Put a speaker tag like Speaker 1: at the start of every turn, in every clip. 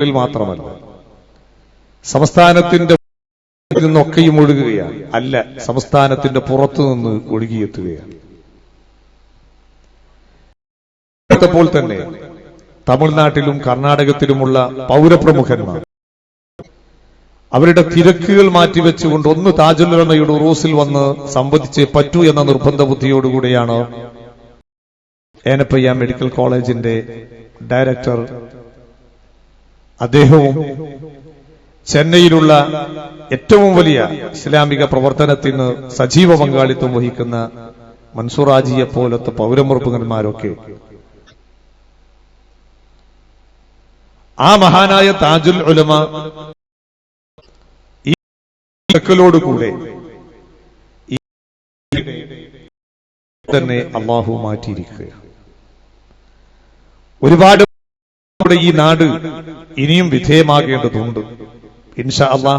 Speaker 1: മാത്രമല്ല സംസ്ഥാനത്തിന്റെ നിന്നൊക്കെയും ഒഴുകുകയാണ്. അല്ല സംസ്ഥാനത്തിന്റെ പുറത്തു നിന്ന് ഒഴുകിയെത്തുകയാണ്. പ്പോൾ തന്നെ തമിഴ്നാട്ടിലും കർണാടകത്തിലുമുള്ള പൗരപ്രമുഖന്മാർ അവരുടെ തിരക്കുകൾ മാറ്റിവെച്ചുകൊണ്ട് ഒന്ന് താജുലമയുടെ ഉറൂസിൽ വന്ന് സംവദിച്ചേ പറ്റൂ എന്ന നിർബന്ധ ബുദ്ധിയോടുകൂടിയാണ് ഏനപ്പയ്യ മെഡിക്കൽ കോളേജിന്റെ ഡയറക്ടർ അദ്ദേഹവും ചെന്നൈയിലുള്ള ഏറ്റവും വലിയ ഇസ്ലാമിക പ്രവർത്തനത്തിന് സജീവ പങ്കാളിത്തം വഹിക്കുന്ന മൻസൂറാജിയെ പോലത്തെ പൗരമുറപ്പുകന്മാരൊക്കെ. ആ മഹാനായ താജുൽ ഉലമ ഈ കൂടെ തന്നെ അള്ളാഹു മാറ്റിയിരിക്കുക ഒരുപാട് നമ്മുടെ ഈ നാട് ഇനിയും വിധേയമാകേണ്ടതുണ്ട്. ഇൻഷാ അള്ളാ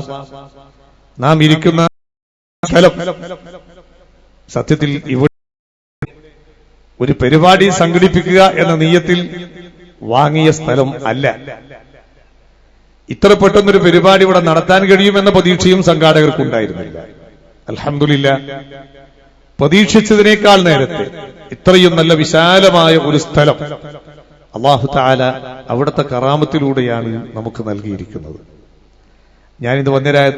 Speaker 1: നാം ഇരിക്കുന്ന സ്ഥലം സത്യത്തിൽ ഇവിടെ ഒരു പരിപാടി സംഘടിപ്പിക്കുക എന്ന നീയത്തിൽ വാങ്ങിയ സ്ഥലം അല്ല. ഇത്ര പെട്ടെന്നൊരു പരിപാടി ഇവിടെ നടത്താൻ കഴിയുമെന്ന പ്രതീക്ഷയും സംഘാടകർക്കുണ്ടായിരുന്നില്ല. അലഹമില്ല പ്രതീക്ഷിച്ചതിനേക്കാൾ നേരത്തെ ഇത്രയും നല്ല വിശാലമായ ഒരു സ്ഥലം അള്ളാഹു താല അവിടുത്തെ കറാമത്തിലൂടെയാണ് നമുക്ക് നൽകിയിരിക്കുന്നത്. ഞാനിത് വന്നരായ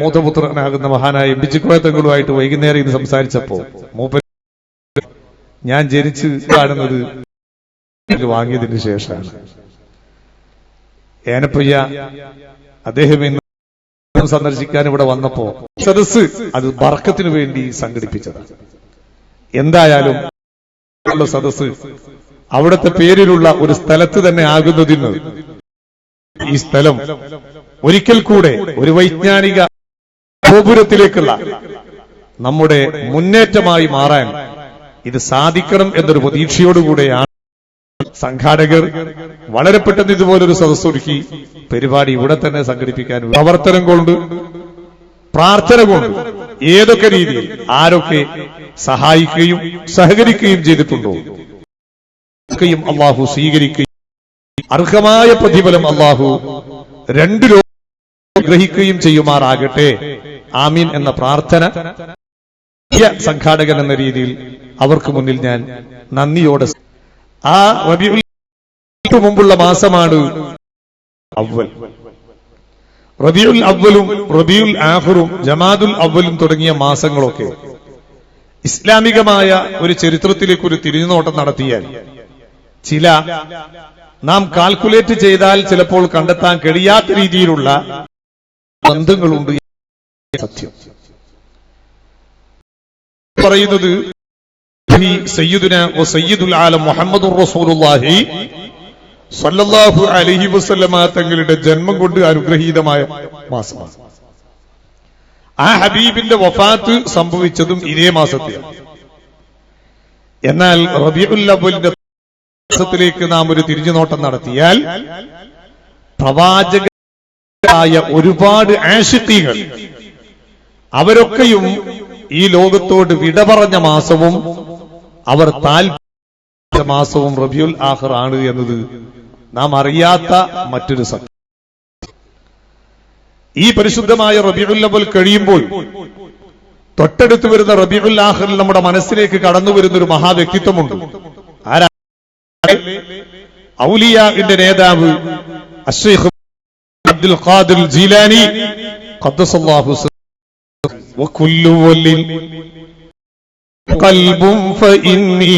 Speaker 1: മൂത്തപുത്രനാകുന്ന മഹാനായ ബിജിക്കോയത്തങ്ങളുമായിട്ട് വൈകുന്നേരം ഇത് സംസാരിച്ചപ്പോ മൂപ്പ ഞാൻ ജനിച്ച് കാണുന്നത് വാങ്ങിയതിന് ശേഷമാണ്. ഏനപ്പയ്യ അദ്ദേഹം ഇന്ന് സന്ദർശിക്കാൻ ഇവിടെ വന്നപ്പോ സദസ് അത് ബർക്കത്തിനു വേണ്ടി സംഘടിപ്പിച്ചതാണ്. എന്തായാലും ഉള്ള സദസ് അവിടുത്തെ പേരിലുള്ള ഒരു സ്ഥലത്ത് തന്നെ ആകുന്നതിന് ഈ സ്ഥലം ഒരിക്കൽ കൂടെ ഒരു വൈജ്ഞാനിക ഗോപുരത്തിലേക്കുള്ള നമ്മുടെ മുന്നേറ്റമായി മാറാൻ ഇത് സാധിക്കണം എന്നൊരു പ്രതീക്ഷയോടുകൂടെയാണ് സംഘാടകർ വളരെ പെട്ടെന്ന് ഇതുപോലൊരു സദസ്സൊരുക്കി പരിപാടി ഇവിടെ തന്നെ സംഘടിപ്പിക്കാൻ പ്രവർത്തനം കൊണ്ട് പ്രാർത്ഥന കൊണ്ട് ഏതൊക്കെ രീതിയിൽ ആരൊക്കെ സഹായിക്കുകയും സഹകരിക്കുകയും ചെയ്തിട്ടുണ്ടോ? ഒക്കെയും അള്ളാഹു സ്വീകരിക്കുകയും അർഹമായ പ്രതിഫലം അള്ളാഹു രണ്ടു ലോകം ഗ്രഹിക്കുകയും ചെയ്യുമാറാകട്ടെ. ആമീൻ എന്ന പ്രാർത്ഥന സംഘാടകൻ എന്ന രീതിയിൽ അവർക്ക് മുന്നിൽ ഞാൻ നന്ദിയോടെ ആ റബിയുൽ മുമ്പുള്ള മാസമാണ് അവൽ റബിയുൽ അവലും റബിയുൽ ആഹുറും ജമാദുൽ അവലും തുടങ്ങിയ മാസങ്ങളൊക്കെ ഇസ്ലാമികമായ ഒരു ചരിത്രത്തിലേക്ക് ഒരു തിരിഞ്ഞുനോട്ടം നടത്തിയാൽ ചില നാം കാൽക്കുലേറ്റ് ചെയ്താൽ ചിലപ്പോൾ കണ്ടെത്താൻ കഴിയാത്ത രീതിയിലുള്ള ബന്ധങ്ങളുണ്ട് സത്യം. പറയുന്നത് സയ്യിദുന സയ്യിദുൽ ആലം മുഹമ്മദുർ റസൂലുള്ളാഹി സല്ലല്ലാഹു അലഹി വസല്ലമ തങ്ങളുടെ ജന്മം കൊണ്ട് അനുഗ്രഹീതമായ മാസമാണ്. ആ ഹബീബിന്റെ വഫാത്ത് സംഭവിച്ചതും ഇതേ മാസത്തിലാണ് എന്നാൽ റബിഉൽ അവലിന്റെ മാസത്തിലേക്ക് നാം ഒരു തിരിഞ്ഞുനോട്ടം നടത്തിയാൽ പ്രവാചകരായ ഒരുപാട് ആശുത്തികൾ അവരൊക്കെയും ഈ ലോകത്തോട് വിട പറഞ്ഞ മാസവും അവർ താൽപര്യ മാസവും റബിയുൽ ആഹർ ആണ് എന്നത് നാം അറിയാത്ത മറ്റൊരു സത്യം ഈ പരിശുദ്ധമായ റബിയുൽ അവൽ കഴിയുമ്പോൾ തൊട്ടടുത്ത് വരുന്ന റബിയുൽ ആഹറിൽ നമ്മുടെ മനസ്സിലേക്ക് കടന്നു വരുന്ന ഒരു മഹാവ്യക്തിത്വമുണ്ട് ആരാ ഔലിയാന്റെ നേതാവ് അഷേഖ് അബ്ദുൽ ഖാദിർ ജീലാനി ഖദ്ദസല്ലാഹു وكل ول قلب فإني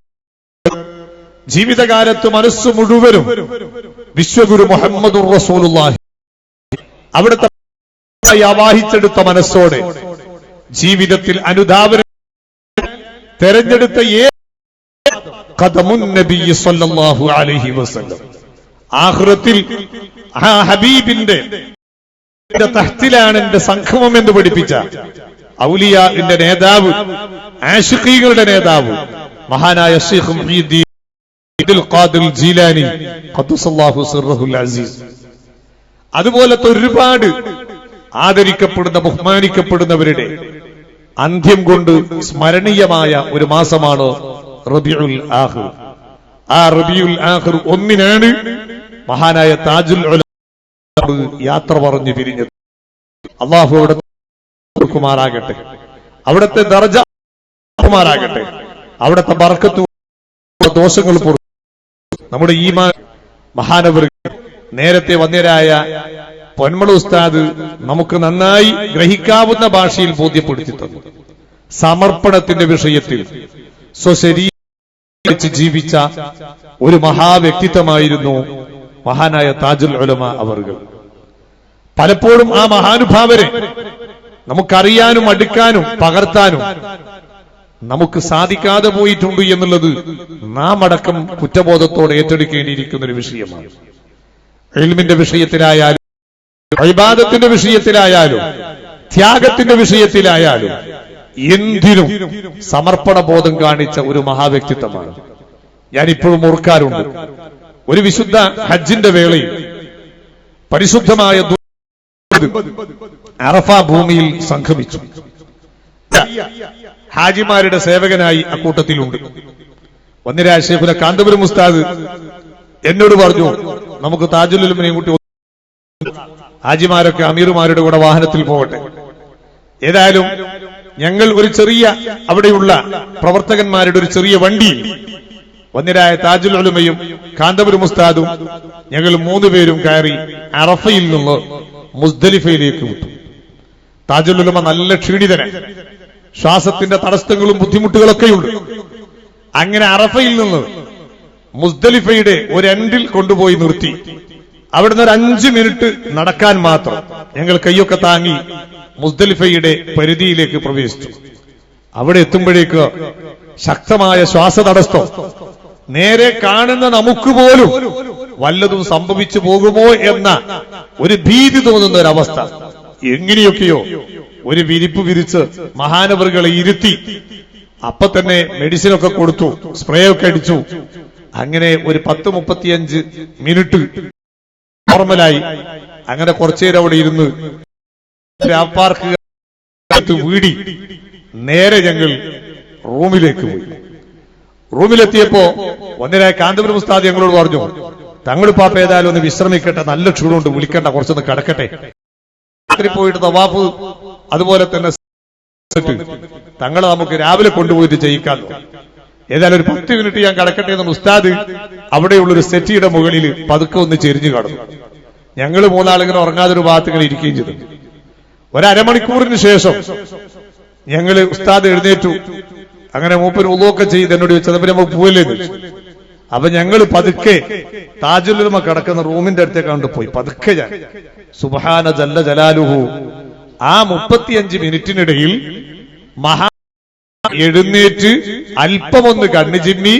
Speaker 1: ജീവിതകാലത്ത് മനസ്സ് മുഴുവനും വിശ്വഗുരു മുഹമ്മദ് റസൂലുള്ളാഹി. അവിടുത്തെ ആവാഹിച്ചെടുത്ത മനസ്സോടെ ജീവിതത്തിൽ അനുധാവനം തെരഞ്ഞെടുത്ത അലൈഹി വസല്ലം. ആഖിറത്തിൽ ആ ഹബീബിന്റെ തഹത്തിലാണ് എന്റെ സംഗമം എന്ന് പഠിപ്പിച്ച ഔലിയ എന്റെ നേതാവ് ആഷിഖീകളുടെ നേതാവ് മഹാനായ ഷെയ്ഖ് മുഹീദ്ദീൻ ജീലാനി. അസീസ്. അതുപോലത്തെ ഒരുപാട് ആദരിക്കപ്പെടുന്ന ബഹുമാനിക്കപ്പെടുന്നവരുടെ അന്ത്യം കൊണ്ട് സ്മരണീയമായ ഒരു മാസമാണ് റബിയുൽ ആഹ് ആ റബിയുൽ ആഹ് ഒന്നിനാണ് മഹാനായ താജുൽ യാത്ര പറഞ്ഞു പിരിഞ്ഞത് അള്ളാഹു അവിടെ കുമാറാകട്ടെ അവിടത്തെ ദർജ അവിടത്തെ ബർക്കത്ത് ദോഷങ്ങൾ നമ്മുടെ ഈ മഹാനവർ നേരത്തെ വന്യരായ പൊന്മള ഉസ്താദ് നമുക്ക് നന്നായി ഗ്രഹിക്കാവുന്ന ഭാഷയിൽ ബോധ്യപ്പെടുത്തി തന്നു. സമർപ്പണത്തിന്റെ വിഷയത്തിൽ സ്വശരീര ജീവിച്ച ഒരു മഹാവ്യക്തിത്വമായിരുന്നു മഹാനായ താജുൽ ഉലമ അവർകൾ. പലപ്പോഴും ആ മഹാനുഭാവരെ നമുക്കറിയാനും അടുക്കാനും പകർത്താനും നമുക്ക് സാധിക്കാതെ പോയിട്ടുണ്ട് എന്നുള്ളത് നാം അടക്കം കുറ്റബോധത്തോടെ ഏറ്റെടുക്കേണ്ടിയിരിക്കുന്ന ഒരു വിഷയമാണ്. എൽമിന്റെ വിഷയത്തിലായാലും അഭിബാദത്തിന്റെ വിഷയത്തിലായാലും ത്യാഗത്തിന്റെ വിഷയത്തിലായാലും എന്തിനും സമർപ്പണ ബോധം കാണിച്ച ഒരു മഹാവ്യക്തിത്വമാണ്. ഞാൻ ഇപ്പോഴും ഓർക്കാറുണ്ട് ഒരു വിശുദ്ധ ഹജ്ജിന്റെ വേളയിൽ പരിശുദ്ധമായ അറഫ ഭൂമിയിൽ സംഗമിച്ചു. ഹാജിമാരുടെ സേവകനായി അക്കൂട്ടത്തിലുണ്ട്. വന്നിരാശേഖുല കാന്തപുരം ഉസ്താദ് എന്നോട് പറഞ്ഞു നമുക്ക് താജുലുലമിനെയും കൂട്ടി ഹാജിമാരൊക്കെ അമീറുമാരുടെ കൂടെ വാഹനത്തിൽ പോകട്ടെ. ഏതായാലും ഞങ്ങൾ ഒരു ചെറിയ അവിടെയുള്ള പ്രവർത്തകന്മാരുടെ ഒരു ചെറിയ വണ്ടി വന്നിരായ താജുൽ ഉലമയും കാന്തപുരം ഉസ്താദും ഞങ്ങൾ മൂന്ന് പേരും കയറി അറഫയിൽ നിന്ന് മുസ്ദലിഫയിലേക്ക് വിട്ടു. താജുൽ ഉലമ നല്ല ക്ഷീണിതനാണ് ശ്വാസത്തിന്റെ തടസ്സങ്ങളും ബുദ്ധിമുട്ടുകളൊക്കെയുണ്ട്. അങ്ങനെ അറഫയിൽ നിന്ന് മുസ്ദലിഫയുടെ ഒരു എൻഡിൽ കൊണ്ടുപോയി നിർത്തി. അവിടുന്ന് ഒരു അഞ്ചു മിനിറ്റ് നടക്കാൻ മാത്രം ഞങ്ങൾ കൈയൊക്കെ താങ്ങി മുസ്ദലിഫയുടെ പരിധിയിലേക്ക് പ്രവേശിച്ചു. അവിടെ എത്തുമ്പോഴേക്ക് ശക്തമായ ശ്വാസതടസ്സം നേരെ കാണുന്ന നമുക്ക് പോലും വല്ലതും സംഭവിച്ചു പോകുമോ എന്ന ഒരു ഭീതി തോന്നുന്ന ഒരവസ്ഥ എങ്ങനെയൊക്കെയോ ഒരു വിരിപ്പ് വിരിച്ച് മഹാനവറുകളെ ഇരുത്തി. അപ്പൊ തന്നെ മെഡിസിൻ ഒക്കെ കൊടുത്തു സ്പ്രേ ഒക്കെ അടിച്ചു. അങ്ങനെ ഒരു പത്ത് മുപ്പത്തിയഞ്ച് മിനിറ്റ് നോർമലായി. അങ്ങനെ കുറച്ചുനേരം അവിടെ ഇരുന്ന് വീടി. നേരെ ഞങ്ങൾ റൂമിലേക്ക് പോയി. റൂമിലെത്തിയപ്പോ ഒന്നിനായ കാന്തപുരം ഉസ്താദ് ഞങ്ങളോട് പറഞ്ഞു തങ്ങൾ പാപ്പ ഏതായാലും ഒന്ന് വിശ്രമിക്കട്ടെ നല്ല ചൂടുകൊണ്ട് വിളിക്കണ്ട കുറച്ചൊന്ന് കിടക്കട്ടെ. രാത്രി പോയിട്ട് തവാഫ് അതുപോലെ തന്നെ തങ്ങളെ നമുക്ക് രാവിലെ കൊണ്ടുപോയിട്ട് ചെയ്യിക്കാൻ ഏതായാലും ഒരു പത്ത് മിനിറ്റ് ഞാൻ കിടക്കട്ടെ എന്ന് ഉസ്താദ് അവിടെയുള്ള ഒരു സെറ്റിയുടെ മുകളിൽ പതുക്കെ ഒന്ന് ചെരിഞ്ഞു കടന്നു. ഞങ്ങൾ മൂന്നാളിങ്ങനെ ഉറങ്ങാതെ ഒരു ഭാഗത്ത് ഇങ്ങനെ ഇരിക്കുകയും ചെയ്തു. ഒരമണിക്കൂറിന് ശേഷം ഞങ്ങൾ ഉസ്താദ് എഴുന്നേറ്റു. അങ്ങനെ മൂപ്പര് ഉള്ളൊക്കെ ചെയ്ത് എന്നോട് ചോദിച്ചത് "അപ്പൊ നമുക്ക് പോയില്ലേ. അപ്പൊ ഞങ്ങൾ പതുക്കെ താജുലുമ കിടക്കുന്ന റൂമിന്റെ അടുത്തേക്കാണ്ട് പോയി. പതുക്കെ ഞാൻ. സുബാന ജല്ല ജലാലുഹു. ആ മുപ്പത്തിയഞ്ച് മിനിറ്റിനിടയിൽ മഹാ എഴുന്നേറ്റ് അല്പമൊന്ന് കണ്ണു ചിമ്മി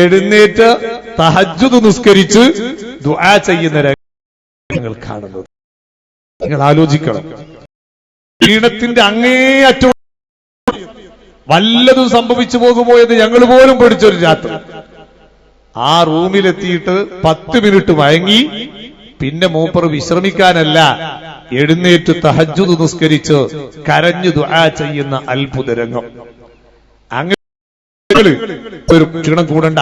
Speaker 1: എഴുന്നേറ്റ് തഹജ്ജുദ് നിസ്കരിച്ച് ദുആ ചെയ്യുന്ന നിങ്ങൾ കാണുന്നത്. നിങ്ങൾ ആലോചിക്കണം. ഈണത്തിന്റെ അങ്ങേ അറ്റം വല്ലതും സംഭവിച്ചു പോകുമോ എന്ന് ഞങ്ങൾ പോലും പഠിച്ചൊരു രാത്രി. ആ റൂമിലെത്തിയിട്ട് പത്ത് മിനിറ്റ് വഴങ്ങി പിന്നെ മൂപ്പർ വിശ്രമിക്കാനല്ല എഴുന്നേറ്റ് തഹജ്ജുദ് നിസ്കരിച്ച് കരഞ്ഞു ദുആ ചെയ്യുന്ന അത്ഭുത രംഗം. അങ്ങനെ ഒരു ക്ഷീണം കൂടണ്ട.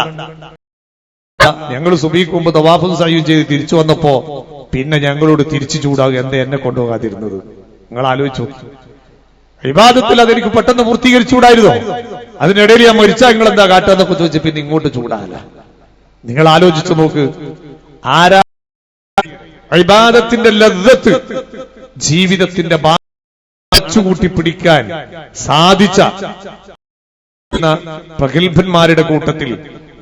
Speaker 1: ഞങ്ങൾ സുബീക്കുമ്പ് തവാഫു സയ്യും ചെയ്ത് തിരിച്ചു വന്നപ്പോ പിന്നെ ഞങ്ങളോട് തിരിച്ചു ചൂടാകും എന്താ എന്നെ കൊണ്ടുപോകാതിരുന്നത്? നിങ്ങൾ ആലോചിച്ചു വിവാദത്തിൽ അതെനിക്ക് പെട്ടെന്ന് പൂർത്തീകരിച്ചുകൂടായിരുന്നോ? അതിനിടയിൽ ഞാൻ മരിച്ചാൽ നിങ്ങൾ എന്താ കാട്ടാന്നൊക്കെ ചോദിച്ചു പിന്നെ ഇങ്ങോട്ട് ചൂടാല്ല നിങ്ങൾ ആലോചിച്ചു നോക്ക്. ആരാ ഇബാദത്തിന്റെ ലദ്ദത്ത് ജീവിതത്തിന്റെ കൂട്ടി പിടിക്കാൻ സാധിച്ച പ്രഗത്ഭന്മാരുടെ കൂട്ടത്തിൽ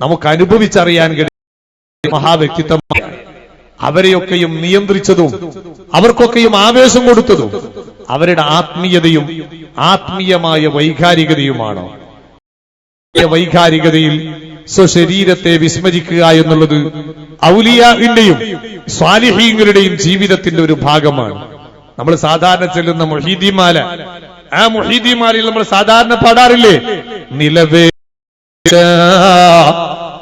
Speaker 1: നമുക്ക് അനുഭവിച്ചറിയാൻ കഴിയും മഹാവ്യക്തിത്വമായ അവരെയൊക്കെയും നിയന്ത്രിച്ചതും അവർക്കൊക്കെയും ആവേശം കൊടുത്തതും അവരുടെ ആത്മീയതയും ആത്മീയമായ വൈകാരികതയുമാണ്. വൈകാരികതയിൽ സ്വശരീരത്തെ വിസ്മരിക്കുക എന്നുള്ളത് ഔലിയാവിന്റെയും സ്വാലിഹീങ്ങളുടെയും ജീവിതത്തിന്റെ ഒരു ഭാഗമാണ്. നമ്മൾ സാധാരണ ചെല്ലുന്ന മൊഹീദിമാല ആ മൊഹീദിമാലയിൽ നമ്മൾ സാധാരണ പാടാറില്ലേ? നിലവേ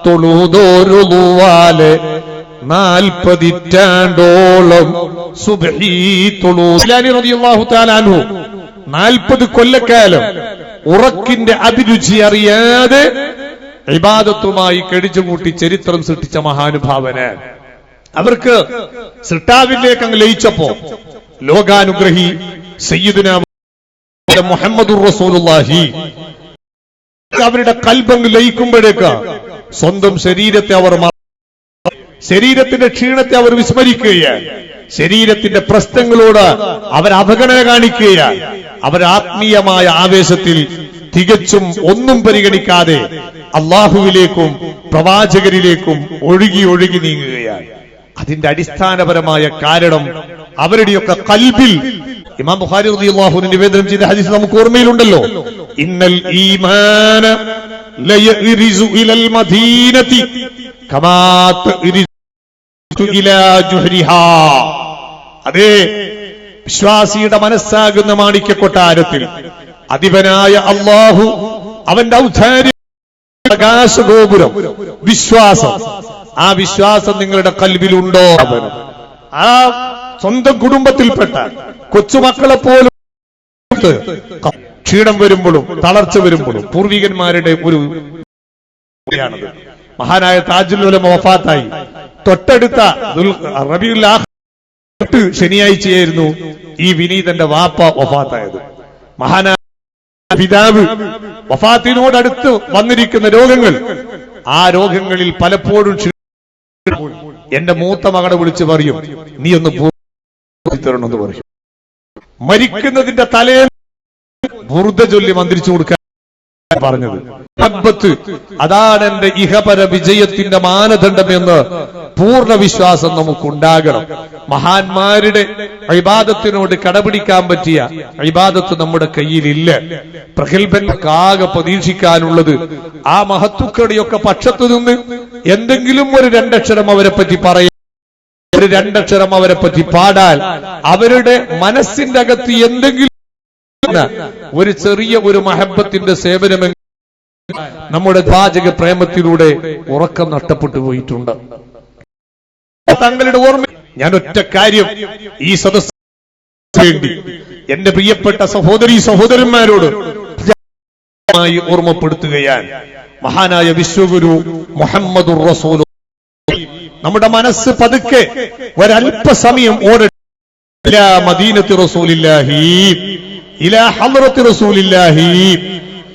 Speaker 1: തൊഴുതോരുവാൽ നാൽപ്പതിറ്റാണ്ടോളം നാൽപ്പത് കൊല്ലക്കാലം ഉറക്കിന്റെ അഭിരുചി അറിയാതെ ഇബാദത്തുമായി കെടിച്ചുകൂട്ടി ചരിത്രം സൃഷ്ടിച്ച മഹാനുഭാവന്. അവർക്ക് സൃഷ്ടാവിലേക്ക് അങ്ങ് ലയിച്ചപ്പോ ലോകാനുഗ്രഹി സയ്യിദിന റസൂലുള്ളാഹി അവരുടെ കൽബങ്ങ് ലയിക്കുമ്പോഴേക്ക് സ്വന്തം ശരീരത്തെ അവർ ശരീരത്തിന്റെ ക്ഷീണത്തെ അവർ വിസ്മരിക്കുകയാണ്. ശരീരത്തിന്റെ പ്രശ്നങ്ങളോട് അവർ അവഗണന കാണിക്കുകയാണ്. അവർ ആത്മീയമായ ആവേശത്തിൽ തികച്ചും ഒന്നും പരിഗണിക്കാതെ അള്ളാഹുവിലേക്കും പ്രവാചകരിലേക്കും ഒഴുകി ഒഴുകി നീങ്ങുകയാണ്. അതിന്റെ അടിസ്ഥാനപരമായ കാരണം അവരുടെയൊക്കെ കൽബിൽ ഇമാം ബുഖാരി റളിയല്ലാഹു നിവേദനം ചെയ്ത ഹദീസ് നമുക്ക് ഓർമ്മയിലുണ്ടല്ലോ. ഇന്നൽ ഈമാന ലയറിസു ഇലൽ മദീനതി വിശ്വാസിയുടെ മനസ്സാകുന്ന മാണിക്യ കൊട്ടാരത്തിൽ അധിപനായ അള്ളാഹു അവന്റെ ഔദാര്യ പ്രകാശഗോപുരം വിശ്വാസം. ആ വിശ്വാസം നിങ്ങളുടെ കൽവിലുണ്ടോ? ആ സ്വന്തം കുടുംബത്തിൽപ്പെട്ട കൊച്ചുമക്കളെ പോലും ക്ഷീണം വരുമ്പോഴും തളർച്ച വരുമ്പോഴും പൂർവികന്മാരുടെ ഒരു മഹാനായ താജുൽ ഉലമ വഫാത്തായി. തൊട്ടടുത്ത ശനിയാഴ്ചയായിരുന്നു ഈ വിനീതന്റെ വാപ്പ വഫാത്തായത്. മഹാനായ പിതാവ് വഫാത്തിനോടടുത്ത് വന്നിരിക്കുന്ന രോഗങ്ങൾ ആ രോഗങ്ങളിൽ പലപ്പോഴും എന്റെ മൂത്ത മകളെ വിളിച്ച് പറയും നീ ഒന്ന് തരണമെന്ന് പറയും. മരിക്കുന്നതിന്റെ തലേ ബുറുദ ചൊല്ലി മന്ത്രിച്ചു കൊടുക്കാൻ പറഞ്ഞത്. മഹബത്ത് അതാണ് എന്റെ ഇഹപര വിജയത്തിന്റെ മാനദണ്ഡം എന്ന് പൂർണ വിശ്വാസം നമുക്കുണ്ടാകണം. മഹാന്മാരുടെ അഭിബാദത്തിനോട് കടപിടിക്കാൻ പറ്റിയ അഭിബാദത്ത് നമ്മുടെ കയ്യിലില്ല. പ്രഗത്ഭൻകാകെ പ്രതീക്ഷിക്കാനുള്ളത് ആ മഹത്തുക്കളുടെയൊക്കെ പക്ഷത്തു നിന്ന് എന്തെങ്കിലും ഒരു രണ്ടക്ഷരം അവരെ പറ്റി പറയാൻ ഒരു രണ്ടക്ഷരം അവരെ പറ്റി പാടാൻ അവരുടെ മനസ്സിന്റെ അകത്ത് എന്തെങ്കിലും ഒരു ചെറിയ ഒരു മഹബത്തിന്റെ സേവനമെങ്കിൽ നമ്മുടെ പാചക പ്രേമത്തിലൂടെ ഉറക്കം നഷ്ടപ്പെട്ടു പോയിട്ടുണ്ട്. തങ്ങളുടെ ഓർമ്മ ഞാൻ ഒറ്റ കാര്യം ഈ സദസ് വേണ്ടി എന്റെ പ്രിയപ്പെട്ട സഹോദരി സഹോദരന്മാരോട് ായി ഓർമ്മപ്പെടുത്തുകയാണ്. മഹാനായ വിശ്വഗുരു മുഹമ്മദ് നമ്മുടെ മനസ്സ് പതുക്കെ ഒരല്പസമയം ഓടട്ടെ. മദീനത്തി റസൂലില്ലാഹി. ഇലാ ഹദ്റത്തി റസൂലില്ലാഹി.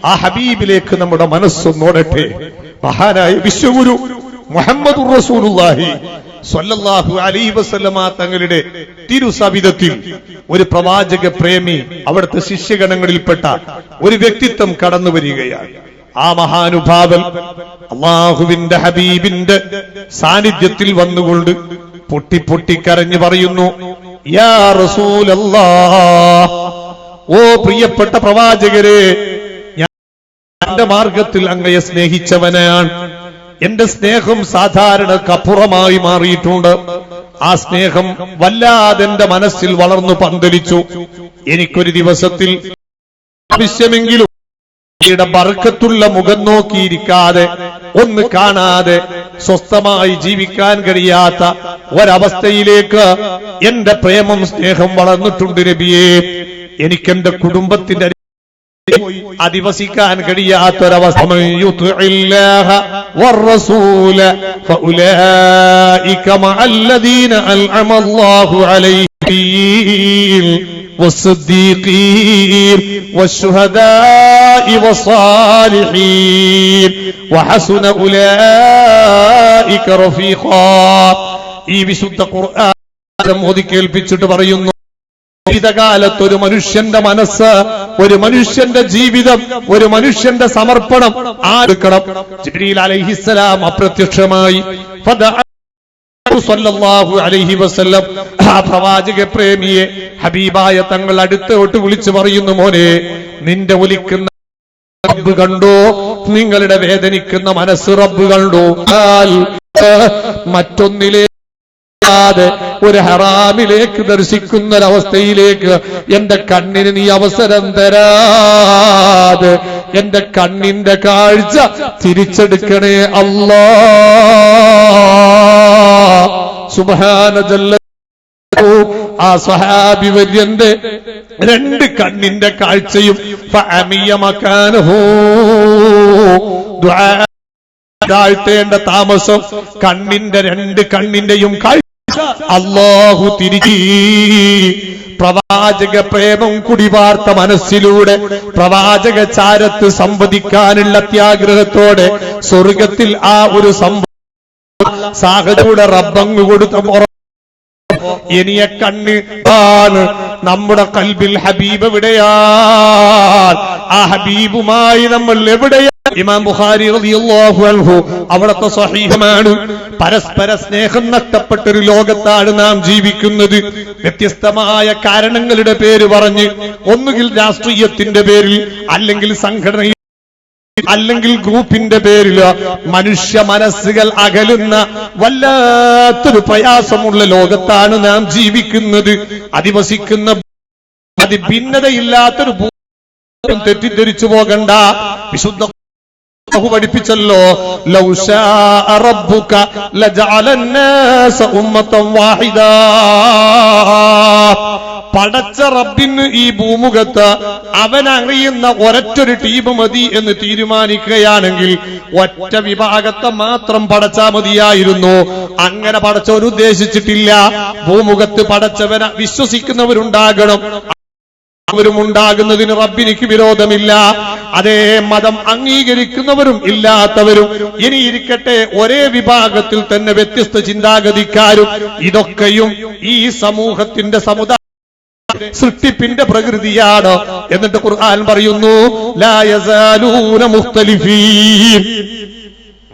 Speaker 1: ആ ഹബീബിലേക്ക് നമ്മുടെ മനസ്സൊന്നോടട്ടെ. മഹാനായ വിശ്വഗുരു മുഹമ്മദ് റസൂലുള്ളാഹി സ്വല്ലല്ലാഹു അലൈഹി വസല്ലമ തങ്ങളുടെ തിരുസവിധത്തിൽ ഒരു പ്രവാചക പ്രേമി അവിടുത്തെ ശിഷ്യഗണങ്ങളിൽപ്പെട്ട ഒരു വ്യക്തിത്വം കടന്നു വരികയാണ്. ആ മഹാനുഭാവൻ അള്ളാഹുവിന്റെ ഹബീബിന്റെ സാന്നിധ്യത്തിൽ വന്നുകൊണ്ട് പൊട്ടി പൊട്ടിക്കരഞ്ഞു പറയുന്നു യാ റസൂലല്ലാ ഓ പ്രിയപ്പെട്ട പ്രവാചകരെ ഞാൻ എന്റെ മാർഗത്തിൽ അങ്ങയെ സ്നേഹിച്ചവനാണ് എന്റെ സ്നേഹം സാധാരണക്കപ്പുറമായി മാറിയിട്ടുണ്ട്. ആ സ്നേഹം വല്ലാതെ എന്റെ മനസ്സിൽ വളർന്നു പന്തലിച്ചു. എനിക്കൊരു ദിവസത്തിൽ ആവശ്യമെങ്കിലും യുടെ ബർക്കത്തുള്ള മുഖം നോക്കിയിരിക്കാതെ ഒന്ന് കാണാതെ സ്വസ്ഥമായി ജീവിക്കാൻ കഴിയാത്ത ഒരവസ്ഥയിലേക്ക് എന്റെ പ്രേമം സ്നേഹം വളർന്നിട്ടുണ്ട് നബിയെ. എനിക്കെന്റെ കുടുംബത്തിന്റെ അധിവസിക്കാൻ കഴിയാത്തൊരവസ്ഥ ومن يطع الله والرسول فأولئك مع الذين أنعم الله عليهم والصديقين والشهداء والصالحين وحسن أولئك رفيقا ഈ വിശുദ്ധ ഖുർആൻ മോദി കേൾപ്പിച്ചിട്ട് പറയുന്നു ജീവിതകാലത്ത് ഒരു മനുഷ്യന്റെ മനസ്സ് ഒരു മനുഷ്യന്റെ ജീവിതം ഒരു മനുഷ്യന്റെ സമർപ്പണം ആർക്കണം. ജിബ്രീൽ അലൈഹിസ്സലാം അപ്രത്യക്ഷമായി. അലൈഹി വസല്ലം. ആ പ്രവാചക പ്രേമിയെ ഹബീബായ തങ്ങൾ അടുത്തോട്ട് വിളിച്ചു പറയുന്നു മോനെ നിന്റെ ഒലിക്കുന്ന റബ്ബ് കണ്ടോ? നിങ്ങളുടെ വേദനിക്കുന്ന മനസ്സ് റബ്ബ് കണ്ടോ? മറ്റൊന്നിലേ
Speaker 2: ഒരു ഹറാമിലേക്ക് ദർശിക്കുന്ന ഒരവസ്ഥയിലേക്ക് എന്റെ കണ്ണിന് നീ അവസരം തരാതെ എന്റെ കണ്ണിന്റെ കാഴ്ച തിരിച്ചെടുക്കണേ അല്ലാ. സുബാനജല്ല ആ സഹാബി വര്യന്റെ രണ്ട് കണ്ണിന്റെ കാഴ്ചയും ഫഅമിയ മക്കാനഹു ദുആ താഴ്ത്തേണ്ട താമസം കണ്ണിന്റെ രണ്ട് കണ്ണിന്റെയും കാഴ്ച അള്ളാഹു തിരികെ പ്രവാചക പ്രേമം കുടിവാർത്ത മനസ്സിലൂടെ പ്രവാചക ചാരത്ത് സംവദിക്കാനുള്ള ത്യാഗ്രഹത്തോടെ സ്വർഗത്തിൽ ആ ഒരു സാഹചര്യ റബ്ബങ്ങ് കൊടുത്ത എനിയ കണ്ണ് ആണ് നമ്മുടെ കൽബിൽ ഹബീബ് എവിടെയാ? ആ ഹബീബുമായി നമ്മൾ എവിടെയാണ് ഇമാം ബുഖാരി റളിയല്ലാഹു അൻഹു അവിടുത്തെ സ്വഹീഹമാണ്. പരസ്പര സ്നേഹം നഷ്ടപ്പെട്ട ഒരു ലോകത്താണ് നാം ജീവിക്കുന്നത്. വ്യത്യസ്തമായ കാരണങ്ങളുടെ പേര് പറഞ്ഞ് ഒന്നുകിൽ രാഷ്ട്രീയത്തിന്റെ പേരിൽ അല്ലെങ്കിൽ സംഘടന അല്ലെങ്കിൽ ഗ്രൂപ്പിന്റെ പേരിൽ മനുഷ്യ മനസ്സുകൾ അകലുന്ന വല്ലാത്തൊരു പ്രയാസമുള്ള ലോകത്താണ് നാം ജീവിക്കുന്നത്. അധിവസിക്കുന്ന അതി ഭിന്നതയില്ലാത്തൊരു തെറ്റിദ്ധരിച്ചു പോകണ്ട വിശുദ്ധ പഠിപ്പിച്ചല്ലോ പടച്ച റബ്ബിന് ഈ ഭൂമുഖത്ത് അവൻ അറിയുന്ന ഒരൊറ്റൊരു ടീം മതി എന്ന് തീരുമാനിക്കുകയാണെങ്കിൽ ഒറ്റ വിഭാഗത്തെ മാത്രം പടച്ചാ മതിയായിരുന്നു. അങ്ങനെ പടച്ചവരുദ്ദേശിച്ചിട്ടില്ല ഭൂമുഖത്ത് പടച്ചവനെ വിശ്വസിക്കുന്നവരുണ്ടാകണം. അവരും ഉണ്ടാകുന്നതിന് റബ്ബിനിക്ക് വിരോധമില്ല. അതേ മതം അംഗീകരിക്കുന്നവരും ഇല്ലാത്തവരും ഇനി ഇരിക്കട്ടെ ഒരേ വിഭാഗത്തിൽ തന്നെ വ്യത്യസ്ത ചിന്താഗതിക്കാരും. ഇതൊക്കെയും ഈ സമൂഹത്തിന്റെ സമുദായ സൃഷ്ടിപ്പിന്റെ പ്രകൃതിയാണ്. എന്നിട്ട് ഖുർആൻ പറയുന്നു ലാ യസാലൂന മുഖ്തലിഫീൻ.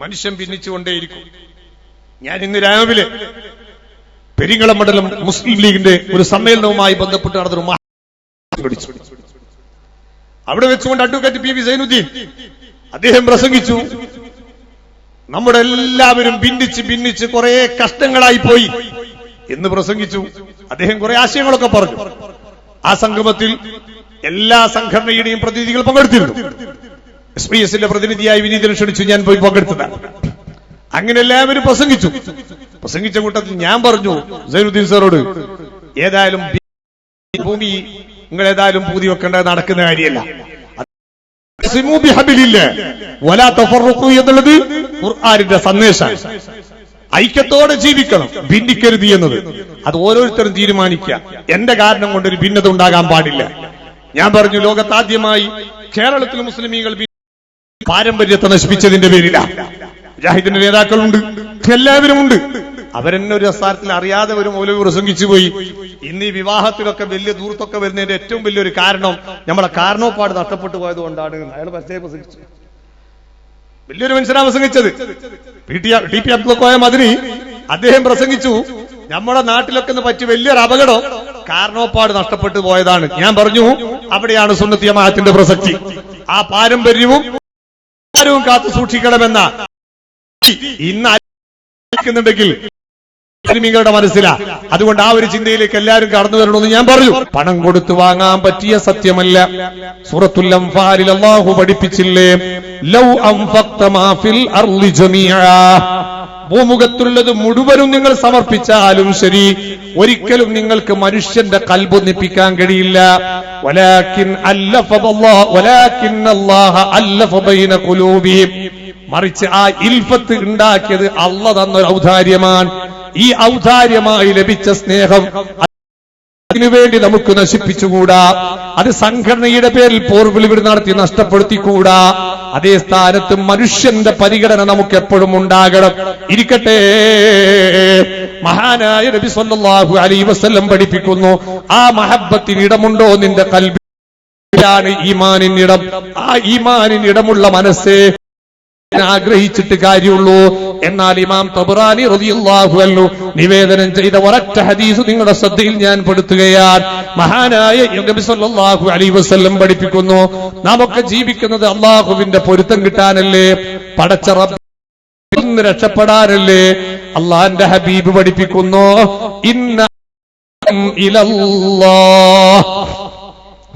Speaker 2: മനുഷ്യൻ ഭിന്നിച്ചുകൊണ്ടേയിരിക്കും. ഞാൻ ഇന്ന് രാവിലെ പെരിങ്ങളം മണ്ഡലം മുസ്ലിം ലീഗിന്റെ ഒരു സമ്മേളനവുമായി ബന്ധപ്പെട്ട് നടന്നൊരു പിടിച്ചു. അവിടെ വെച്ചുകൊണ്ട് അഡ്വക്കേറ്റ് പി വി സൈനുദ്ദീൻ അദ്ദേഹം പ്രസംഗിച്ചു. നമ്മുടെ എല്ലാവരും ഭിന്നിച്ച് ഭിന്നിച്ച് കുറെ കഷ്ടങ്ങളായി പോയി എന്ന് പ്രസംഗിച്ചു. അദ്ദേഹം കുറെ ആശയങ്ങളൊക്കെ പറഞ്ഞു. ആ സംഗമത്തിൽ എല്ലാ സംഘടനയുടെയും പ്രതിനിധികൾ പങ്കെടുത്തിരുന്നു. എസ് പി എസിന്റെ പ്രതിനിധിയായി വിനീതൻ ക്ഷണിച്ചു. ഞാൻ പോയി പങ്കെടുത്തതാണ്. അങ്ങനെ എല്ലാവരും പ്രസംഗിച്ചു. പ്രസംഗിച്ച കൂട്ടത്തിൽ ഞാൻ പറഞ്ഞു സൈനുദ്ദീൻ സാറോട് ഏതായാലും ഭൂമി നിങ്ങൾ ഏതായാലും പൂതി വെക്കേണ്ടത് നടക്കുന്ന കാര്യമല്ല. എന്നുള്ളത് ഖുർആാനിന്റെ സന്ദേശം ഐക്യത്തോടെ ജീവിക്കണം ഭിന്നിക്കരുത് എന്നത്. അത് ഓരോരുത്തരും തീരുമാനിക്കുക. എന്റെ കാരണം കൊണ്ട് ഒരു ഭിന്നത ഉണ്ടാകാൻ പാടില്ല. ഞാൻ പറഞ്ഞു ലോകത്താദ്യമായി കേരളത്തിൽ മുസ്ലിമീങ്ങൾ പാരമ്പര്യത്തെ നശിപ്പിച്ചതിന്റെ പേരില. മുജാഹിദിന്റെ നേതാക്കളുണ്ട് എല്ലാവരും ഉണ്ട് അവരെന്നെ ഒരു അസ്ഥാനത്തിൽ അറിയാതെ ഒരു മൗലവി പ്രസംഗിച്ചു പോയി. ഇന്ന് ഈ വിവാഹത്തിലൊക്കെ വലിയ ദൂരത്തൊക്കെ വരുന്നതിന്റെ ഏറ്റവും വലിയൊരു കാരണം നമ്മളെ കാരണോപ്പാട് നഷ്ടപ്പെട്ടു പോയത് കൊണ്ടാണ് അയാൾ പച്ചയെ പ്രസംഗിച്ചു. വലിയൊരു മനുഷ്യനാണ് പ്രസംഗിച്ചത്. പി അബ്ദുൾ കോയ മതിരി അദ്ദേഹം പ്രസംഗിച്ചു നമ്മുടെ നാട്ടിലൊക്കെ പറ്റിയ വലിയൊരു അപകടം കാരണോപ്പാട് നഷ്ടപ്പെട്ടു പോയതാണ്. ഞാൻ പറഞ്ഞു അവിടെയാണ് സുന്നത്തിയമാഹത്തിന്റെ പ്രസക്തി. ആ പാരമ്പര്യവും ആരും കാത്തു സൂക്ഷിക്കണമെന്ന ഇന്ന് ആയിരിക്കുന്നുണ്ടെങ്കിൽ മുസ്ലിമീങ്ങളുടെ മനസ്സിലാ. അതുകൊണ്ട് ആ ഒരു ചിന്തയിലേക്ക് എല്ലാവരും കടന്നു വരണമെന്ന് ഞാൻ പറഞ്ഞു. പണം കൊടുത്തു വാങ്ങാൻ പറ്റിയ സത്യമല്ല. സൂറത്തുൽ അംഫാലിൽ അല്ലാഹു പഠിപ്പിച്ചില്ലേ ലൗ അൻഫഖ്ത മാ ഫിൽ അർളി ജമീഅ. ഭൂമുഖത്തുള്ളത് മുഴുവനും നിങ്ങൾ സമർപ്പിച്ചാലും ശരി ഒരിക്കലും നിങ്ങൾക്ക് മനുഷ്യന്റെ കൽബൊന്നിപ്പിക്കാൻ കഴിയില്ല. മറിച്ച് ആ ഇൽഫത്ത് ഉണ്ടാക്കിയത് അല്ല തന്നൊരു ഔദാര്യമാണ്. ഈ ഔദാര്യമായി ലഭിച്ച സ്നേഹം അതിനുവേണ്ടി നമുക്ക് നശിപ്പിച്ചുകൂടാ. അത് സംഘടനയുടെ പേരിൽ പോർവിളിവിട് നടത്തി നഷ്ടപ്പെടുത്തിക്കൂടാ. അതേ സ്ഥാനത്ത് മനുഷ്യന്റെ പരിഗണന നമുക്ക് എപ്പോഴും ഉണ്ടാകണം. ഇരിക്കട്ടെ. മഹാനായ നബി സല്ലല്ലാഹു അലൈഹി വസല്ലം പഠിപ്പിക്കുന്നു ആ മഹബത്തിന് ഇടമുണ്ടോ നിന്റെ കൽബിലാണ് ഈമാനിനിടം ആ ഈമാനിനിടമുള്ള മനസ്സേ ആഗ്രഹിച്ചിട്ട് കാര്യമുള്ളൂ. എന്നാൽ ഇമാം തബറാനി റളിയല്ലാഹു അൻഹു നിവേദനം ചെയ്ത ഒരൊറ്റ ഹദീസ് നിങ്ങളുടെ ശ്രദ്ധയിൽ ഞാൻ പെടുത്തുകയാണ്. മഹാനായ നബി സല്ലല്ലാഹു വസ്ല്ലം പഠിപ്പിക്കുന്നു നാമൊക്കെ ജീവിക്കുന്നത് അള്ളാഹുവിന്റെ പൊരുത്തം കിട്ടാനല്ലേ? പടച്ച റബ്ബ് രക്ഷപ്പെടാനല്ലേ? അള്ളാന്റെ ഹബീബ് പഠിപ്പിക്കുന്നു ഇന്ന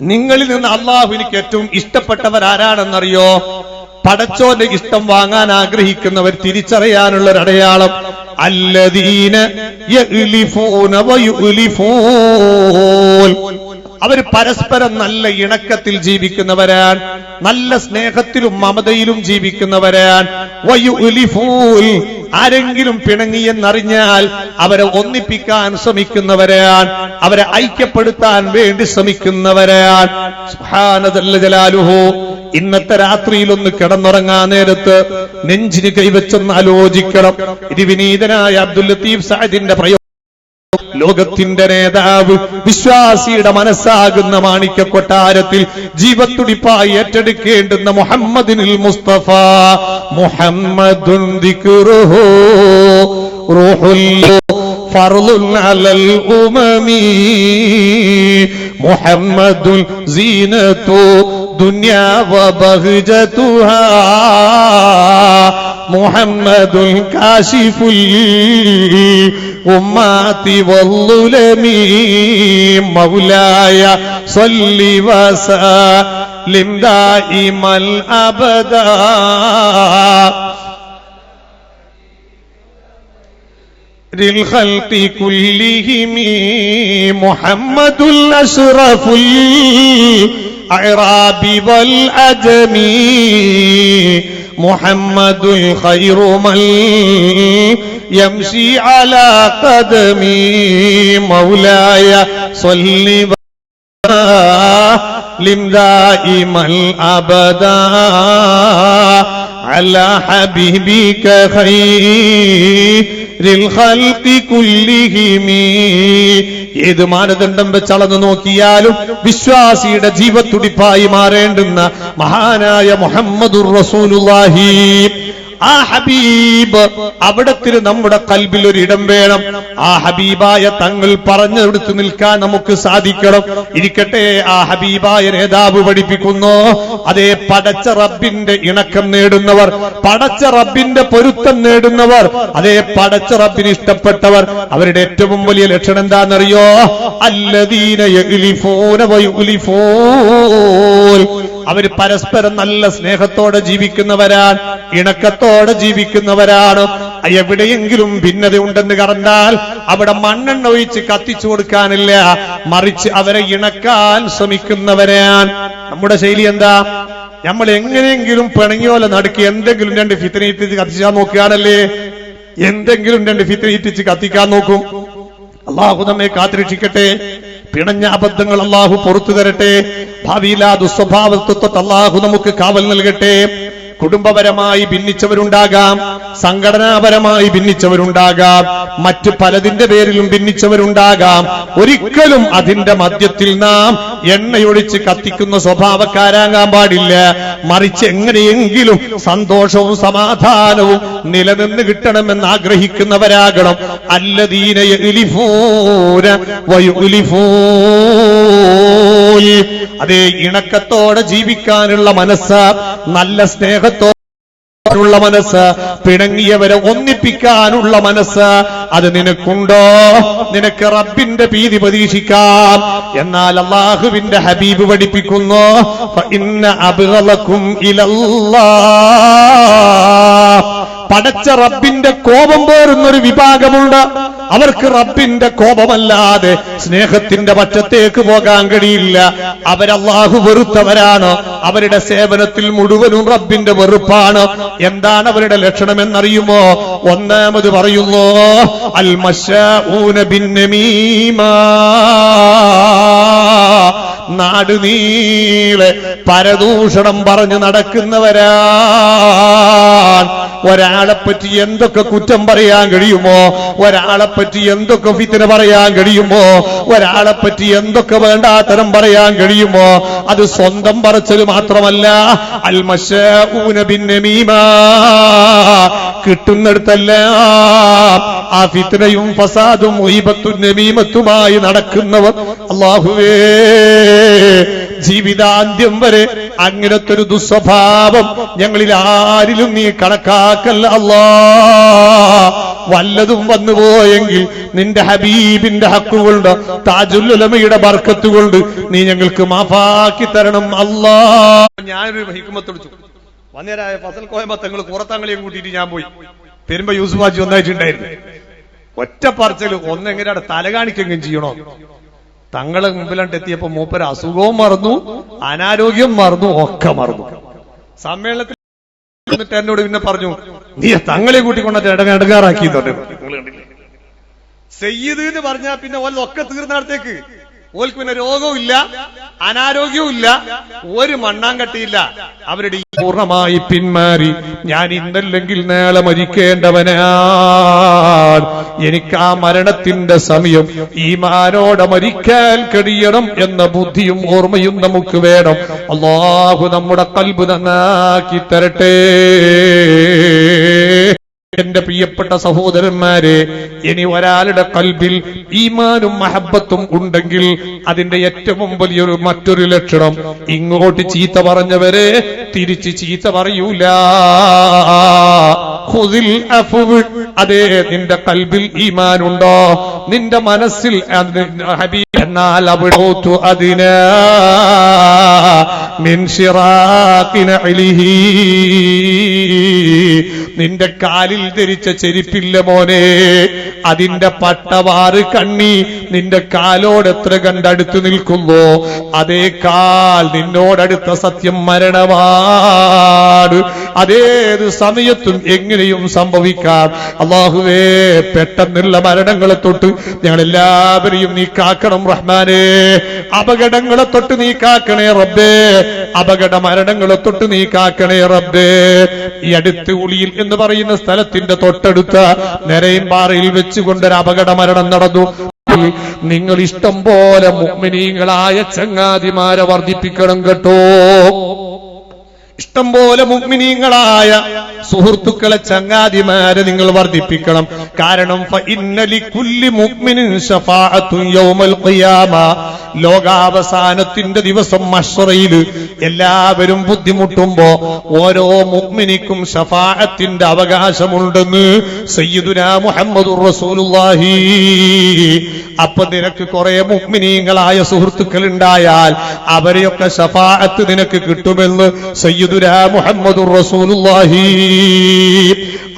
Speaker 2: നിങ്ങളിൽ നിന്ന് അള്ളാഹു എനിക്ക് ഏറ്റവും ഇഷ്ടപ്പെട്ടവർ ആരാണെന്നറിയോ പടച്ചോന്റെ ഇഷ്ടം വാങ്ങാൻ ആഗ്രഹിക്കുന്നവർ തിരിച്ചറിയാനുള്ള ഒരു അടയാളം അല്ലദീന അവർ പരസ്പരം നല്ല ഇണക്കത്തിൽ ജീവിക്കുന്നവരാൻ നല്ല സ്നേഹത്തിലും മമതയിലും ജീവിക്കുന്നവരാൻ ആരെങ്കിലും പിണങ്ങിയെന്നറിഞ്ഞാൽ അവരെ ഒന്നിപ്പിക്കാൻ ശ്രമിക്കുന്നവരാൻ അവരെ ഐക്യപ്പെടുത്താൻ വേണ്ടി ശ്രമിക്കുന്നവരാൻ സുഹാനതല്ല ജലാലുഹു. ഇന്നത്തെ രാത്രിയിൽ ഒന്ന് കിടന്നുറങ്ങാൻ നേരത്ത് നെഞ്ചിന് കൈവച്ചൊന്ന് ആലോചിക്കണം. ഇത് വിനീതനായ അബ്ദുൽ ലത്തീഫ് സാഹിദിന്റെ പ്രയോഗം ലോകത്തിന്റെ നേതാവ് വിശ്വാസിയുടെ മനസ്സാകുന്ന മാണിക്യ കൊട്ടാരത്തിൽ ജീവത്തുടിപ്പായി ഏറ്റെടുക്കേണ്ടുന്ന മുഹമ്മദിനിൽ മുസ്തഫ. മുഹമ്മദുൻ മുഹമ്മദുൽ സീനത്തു دنيا وبهجتها محمد الكاشف الأمات والظلم مولاي صل وسلم دائما أبدا للخلق كلهم محمد الأشرف الأمات الأعراب والأجم محمد الخير من يمشي على قدمي. مولاي صل وسلم دائما أبدا على حبيبك خير الخلق كلهم ഏത് മാനദണ്ഡം വെച്ച് അളന്നു നോക്കിയാലും വിശ്വാസിയുടെ ജീവത്തുടിപ്പായി മാറേണ്ടുന്ന മഹാനായ മുഹമ്മദുർ റസൂലുള്ളാഹി ആ ഹബീബ് അവിടത്തിന് നമ്മുടെ കൽബിൽ ഒരു ഇടം വേണം. ആ ഹബീബായ തങ്ങൾ പറഞ്ഞു പറഞ്ഞെടുത്ത് നിൽക്കാൻ നമുക്ക് സാധിക്കണം. ഇരിക്കട്ടെ ആ ഹബീബായ നേതാവ് പഠിപ്പിക്കുന്നു. അതേ പടച്ച റബ്ബിന്റെ ഇണക്കം നേടുന്നവർ പടച്ച റബ്ബിന്റെ പൊരുത്തം നേടുന്നവർ അതേ പടച്ച റബ്ബിന് ഇഷ്ടപ്പെട്ടവർ. അവരുടെ ഏറ്റവും വലിയ ലക്ഷണം എന്താണെന്നറിയോ? അല്ലദീന അവർ പരസ്പരം നല്ല സ്നേഹത്തോടെ ജീവിക്കുന്നവരാണ്. ഇണക്കത്തോടെ ജീവിക്കുന്നവരാണ്. എവിടെയെങ്കിലും ഭിന്നത ഉണ്ടെന്ന് കണ്ടാൽ അവിടെ മണ്ണെണ്ണ ഒഴിച്ച് കത്തിച്ചു കൊടുക്കാനില്ല. മറിച്ച് അവരെ ഇണക്കാൻ ശ്രമിക്കുന്നവരാൻ നമ്മുടെ ശൈലി എന്താ? നമ്മൾ എങ്ങനെയെങ്കിലും പിണങ്ങിയോലെ നടുക്ക് എന്തെങ്കിലും രണ്ട് ഫിത്തനീറ്റിച്ച് കത്തിച്ചാൻ നോക്കുകയാണല്ലേ? എന്തെങ്കിലും രണ്ട് ഫിത്തനീറ്റിച്ച് കത്തിക്കാൻ നോക്കും. അള്ളാഹു നമ്മെ കാത്തിരക്ഷിക്കട്ടെ. പിണഞ്ഞ അബദ്ധങ്ങൾ അള്ളാഹു പുറത്തു തരട്ടെ. ഭാവിയിലാ ദുസ്വഭാവത്വത്തെ അള്ളാഹു നമുക്ക് കാവൽ നൽകട്ടെ. കുടുംബപരമായി ഭിന്നിച്ചവരുണ്ടാകാം സംഘടനാപരമായി ഭിന്നിച്ചവരുണ്ടാകാം മറ്റു പലതിന്റെ പേരിലും ഭിന്നിച്ചവരുണ്ടാകാം. ഒരിക്കലും അതിന്റെ മധ്യത്തിൽ നാം എണ്ണയൊഴിച്ച് കത്തിക്കുന്ന സ്വഭാവക്കാരാകാൻ പാടില്ല. മറിച്ച് എങ്ങനെയെങ്കിലും സന്തോഷവും സമാധാനവും നിലനിന്ന് കിട്ടണമെന്ന് ആഗ്രഹിക്കുന്നവരാകണം. അല്ലദീന യഗ്ലിഫൂന വയുഗ്ലിഫൂൻ അതേ ഇണക്കത്തോടെ ജീവിക്കാനുള്ള മനസ്സ് നല്ല സ്നേഹത്തോടുള്ള മനസ്സ് പിണങ്ങിയവരെ ഒന്നിപ്പിക്കാനുള്ള മനസ്സ്. അത് നിനക്കുണ്ടോ? നിനക്ക് റബ്ബിന്റെ ഭീതി പ്രതീക്ഷിക്കാം. എന്നാൽ അള്ളാഹുവിന്റെ ഹബീബ് പഠിപ്പിക്കുന്നു ഇന്ന അബുകളക്കും പടച്ച റബ്ബിന്റെ കോപം പോരുന്നൊരു വിഭാഗമുണ്ട്. അവർക്ക് റബ്ബിന്റെ കോപമല്ലാതെ സ്നേഹത്തിന്റെ പറ്റത്തേക്ക് പോകാൻ കഴിയില്ല. അവരല്ലാഹു വെറുത്തവരാണ്. അവരുടെ സേവനത്തിൽ മുഴുവനും റബ്ബിന്റെ വെറുപ്പാണ്. എന്താണ് അവരുടെ ലക്ഷണം എന്നറിയുമോ ഒന്നാമത് പറയുന്നു അൽ മശഊന ബിന്നമീമാ. നാട് നീളെ പരദൂഷണം പറഞ്ഞു നടക്കുന്നവരാണ് ഒരാളെ പറ്റി എന്തൊക്കെ കുറ്റം പറയാൻ കഴിയുമോ ഒരാളെ പറ്റി എന്തൊക്കെ ഫിത്തിന പറയാൻ കഴിയുമോ ഒരാളെ പറ്റി എന്തൊക്കെ വേണ്ടാത്തരം പറയാൻ കഴിയുമോ അത് സ്വന്തം പറച്ചത് മാത്രമല്ല. അൽമശൂന ഭിന്നമീമാ കിട്ടുന്നിടത്തല്ല. ആ ഫിത്തിനയും ഫസാദും ഒയ്ബത്തും നമീമത്തുമായി നടക്കുന്നവർ അള്ളാഹുവേ ജീവിതാന്ത്യം വരെ അങ്ങനത്തെ ഒരു ദുസ്വഭാവം ഞങ്ങളിൽ ആരിലും നീ കണക്കാക്കല്ല അല്ലാ. വല്ലതും വന്നു പോയെങ്കിൽ നിന്റെ ഹബീബിന്റെ ഹക്കുകൊണ്ട് താജുല്ലുലമയുടെ ബർക്കത്തുകൊണ്ട് നീ ഞങ്ങൾക്ക് മാഫാക്കി തരണം അല്ലാ. ഞാനൊരു ഹിക്കുമത്തൊടിച്ചു വന്നേരായ ഫസൽ കോയമ്പത്തങ്ങൾ കുറത്തങ്ങളെയും കൂട്ടിയിട്ട് ഞാൻ പോയി. പെരുമ്പ യൂസുഫ് ഹാജി ഒന്നായിട്ടുണ്ടായിരുന്നു. ഒറ്റ പറച്ചൽ ഒന്നെങ്ങനെയാണ് തല കാണിക്കെങ്കിലും ചെയ്യണോ? തങ്ങളെ മുമ്പിലോട്ട് എത്തിയപ്പോ മൂപ്പര അസുഖവും മറന്നു അനാരോഗ്യം മറന്നു ഒക്കെ മറന്നു. സമ്മേളനത്തിൽ എന്നിട്ട് എന്നോട് പിന്നെ പറഞ്ഞു നീ തങ്ങളെ കൂട്ടിക്കൊണ്ടിട്ട് ഇടങ്ങാറാക്കി സയ്യിദ് എന്ന് പറഞ്ഞാ പിന്നെ ഒക്കെ തീർന്നിടത്തേക്ക്. ഓൽക്ക് പിന്നെ രോഗവും അനാരോഗ്യവും ഇല്ല ഒരു മണ്ണാങ്കട്ടിയില്ല അവരുടെ പൂർണമായി പിന്മാറി ഞാൻ ഇന്നല്ലെങ്കിൽ നേളെ മരിക്കേണ്ടവനാണ്. എനിക്ക് ആ മരണത്തിന്റെ സമയം ഈ മാനോടെ മരിക്കാൻ കഴിയണം എന്ന ബുദ്ധിയും ഓർമ്മയും നമുക്ക് വേണം. അള്ളാഹു നമ്മുടെ കൽബ് നന്നാക്കി തരട്ടെ. എന്റെ പ്രിയപ്പെട്ട സഹോദരന്മാരെ ഇനി ഒരാളുടെ കൽബിൽ ഈമാനും മഹബത്തും ഉണ്ടെങ്കിൽ അതിന്റെ ഏറ്റവും വലിയൊരു മറ്റൊരു ലക്ഷണം ഇങ്ങോട്ട് ചീത്ത പറഞ്ഞവരെ തിരിച്ച് ചീത്ത പറയൂല. അതേ നിന്റെ കൽബിൽ ഈമാനുണ്ടോ? നിന്റെ മനസ്സിൽ എന്നാൽ അവിടോത്തു അതിന്. നിന്റെ കാലിൽ ധരിച്ച ചെരിപ്പില്ല മോനെ. അതിന്റെ പട്ടവാറ് കണ്ണി നിന്റെ കാലോട് എത്ര കണ്ടടുത്ത് നിൽക്കുന്നു? അതേ കാൽ നിന്നോടടുത്ത സത്യം മരണമാണ് അതേത് സമയത്തും എങ്ങനെയും സംഭവിക്കാം. അള്ളാഹുവേ പെട്ടെന്നുള്ള മരണങ്ങളെ തൊട്ട് ഞങ്ങൾ എല്ലാവരെയും നീ കാക്കണം റഹ്മാനെ. അപകടങ്ങളെ തൊട്ട് നീ കാക്കണേ റബ്ബേ. അപകട മരണങ്ങളെ തൊട്ട് നീ കാക്കണേ റബ്ബേ. ഈ അടുത്ത് ഉളിയിൽ എന്ന് പറയുന്ന സ്ഥലത്തിന്റെ തൊട്ടടുത്ത നെരയൻപാറയിൽ വെച്ചുകൊണ്ടൊരു അപകട മരണം നടന്നു. നിങ്ങൾ ഇഷ്ടം പോലെ മുഗ്മിനീങ്ങളായ ചങ്ങാതിമാരെ വർദ്ധിപ്പിക്കണം കേട്ടോ. ഇഷ്ടം പോലെ മുഗ്മിനീങ്ങളായ സുഹൃത്തുക്കളെ ചങ്ങാതിമാരെ നിങ്ങൾ വർദ്ധിപ്പിക്കണം. കാരണം ലോകാവസാനത്തിന്റെ ദിവസം മഷറയിൽ എല്ലാവരും ബുദ്ധിമുട്ടുമ്പോ ഓരോ മുഗ്മിനിക്കും ഷഫാഅത്തിന്റെ അവകാശമുണ്ടെന്ന് സയ്യിദുന മുഹമ്മദ് റസൂലുള്ളാഹി. അപ്പൊ നിനക്ക് കുറെ മുഗ്മിനീങ്ങളായ സുഹൃത്തുക്കൾ ഉണ്ടായാൽ അവരെയൊക്കെ ഷഫാഅത്ത് നിനക്ക് കിട്ടുമെന്ന് സയ്യിദുന മുഹമ്മദ് റസൂലുള്ളാഹി.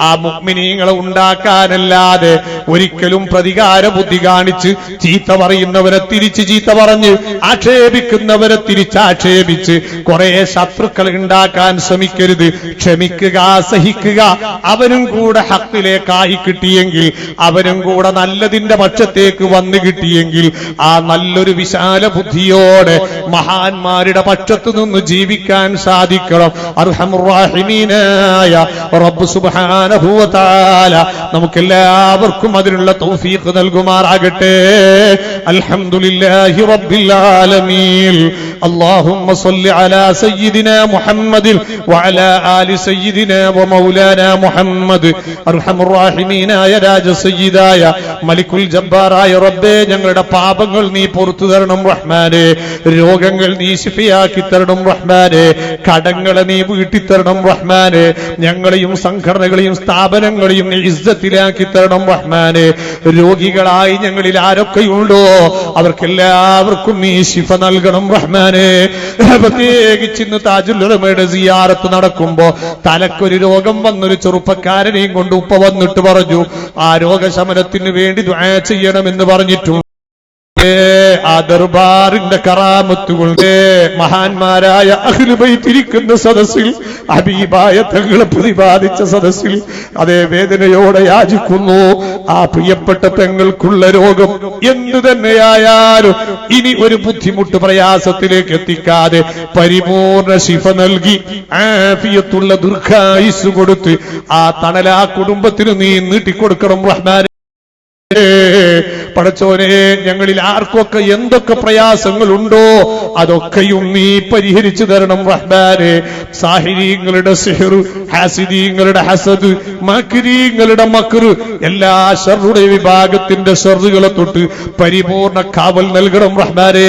Speaker 2: ആ മുഗ്മിനീങ്ങളെ ഉണ്ടാക്കാനല്ലാതെ ഒരിക്കലും പ്രതികാര ബുദ്ധി കാണിച്ച് ചീത്ത പറയുന്നവരെ തിരിച്ച് ചീത്ത പറഞ്ഞ് ആക്ഷേപിക്കുന്നവരെ തിരിച്ചാക്ഷേപിച്ച് കുറെ ശത്രുക്കൾ ഉണ്ടാക്കാൻ ശ്രമിക്കരുത്. ക്ഷമിക്കുക സഹിക്കുക. അവനും കൂടെ ഹക്കിലേക്കായി കിട്ടിയെങ്കിൽ അവനും കൂടെ നല്ലതിന്റെ പക്ഷത്തേക്ക് വന്നു കിട്ടിയെങ്കിൽ ആ നല്ലൊരു വിശാല ബുദ്ധിയോടെ മഹാന്മാരുടെ പക്ഷത്തു നിന്ന് ജീവിക്കാൻ സാധിക്കണം. അർഹമുറാഹിമീനായ റബ്ബ് തആല നമുക്കെല്ലാവർക്കും അതിനുള്ള തൗഫീഖ് നൽകുമാറാകട്ടെ. അൽഹംദുലില്ലാഹി റബ്ബിൽ ആലമീൻ اللهم صل على سيدنا محمد وعلى آل سيدنا ومولانا محمد أرحم الراحمين يا രാജ സയ്യിദായ മലിക്കുൽ ജബ്ബാറായ റബ്ബേ ഞങ്ങളുടെ പാപങ്ങൾ നീ പുറത്തു തരണം റഹ്മാനെ രോഗങ്ങൾ നീ ശിഫയാക്കി തരണം റഹ്മാനെ കടങ്ങളെ നീ വീട്ടി തരണം റഹ്മാനെ ഞങ്ങളെയും സംഘടനകളെയും സ്ഥാപനങ്ങളെയും നീ ഇസ്സത്തിലാക്കി തരണം റഹ്മാനെ രോഗികളായി ഞങ്ങളിൽ ആരൊക്കെയുണ്ടോ അവർക്കെല്ലാവർക്കും ഈ ശിഫ നൽകണം റഹ്മാനെ. പ്രത്യേകിച്ച് ഇന്ന് താജുലുറമയുടെ സിയാറത്ത് നടക്കുമ്പോ തലക്കൊരു രോഗം വന്നൊരു ചെറുപ്പക്കാരനെയും കൊണ്ട് ഉപ്പ വന്നിട്ട് പറഞ്ഞു ആ രോഗശമനത്തിന് വേണ്ടി ചെയ്യണമെന്ന് പറഞ്ഞിട്ടുണ്ട്. ആ ദർബാറിന്റെ കറാമത്തുകൊണ്ട് മഹാന്മാരായ അഖിലുബൈത്തിരിക്കുന്ന സദസ്സിൽ ഹബീബായ തങ്ങളെ പ്രതിപാദിച്ച സദസ്സിൽ അതേ വേദനയോടെ യാചിക്കുന്നു. ആ പ്രിയപ്പെട്ട പെങ്ങൾക്കുള്ള രോഗം എന്തു തന്നെയായാലും ഇനി ഒരു ബുദ്ധിമുട്ട് പ്രയാസത്തിലേക്ക് എത്തിക്കാതെ പരിപൂർണ ശിഫ നൽകി ആഫിയത്തുള്ള ദീർഘായുസ് കൊടുത്ത് ആ തണലാ കുടുംബത്തിന് നീ നീട്ടിക്കൊടുക്കണം റഹ്മാൻ പടച്ചോനെ ഞങ്ങളിൽ ആർക്കൊക്കെ എന്തൊക്കെ പ്രയാസങ്ങളുണ്ടോ അതൊക്കെയും നീ പരിഹരിച്ചു തരണം റഹ്മാനെ. സാഹിരിങ്ങളുടെ സിഹർ ഹാസിദീങ്ങളുടെ ഹസദ് മക്രീങ്ങളുടെ മക്റ് എല്ലാ ഷറുടെ വിഭാഗത്തിന്റെ ഷറുകളെ തൊട്ട് പരിപൂർണ കാവൽ നൽകണം റഹ്മാനെ.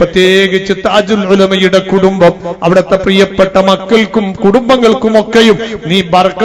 Speaker 2: പ്രത്യേകിച്ച് താജുൽ ഉലമയുടെ കുടുംബം അവിടുത്തെ പ്രിയപ്പെട്ട മക്കൾക്കും കുടുംബങ്ങൾക്കും ഒക്കെയും നീ ബർക്ക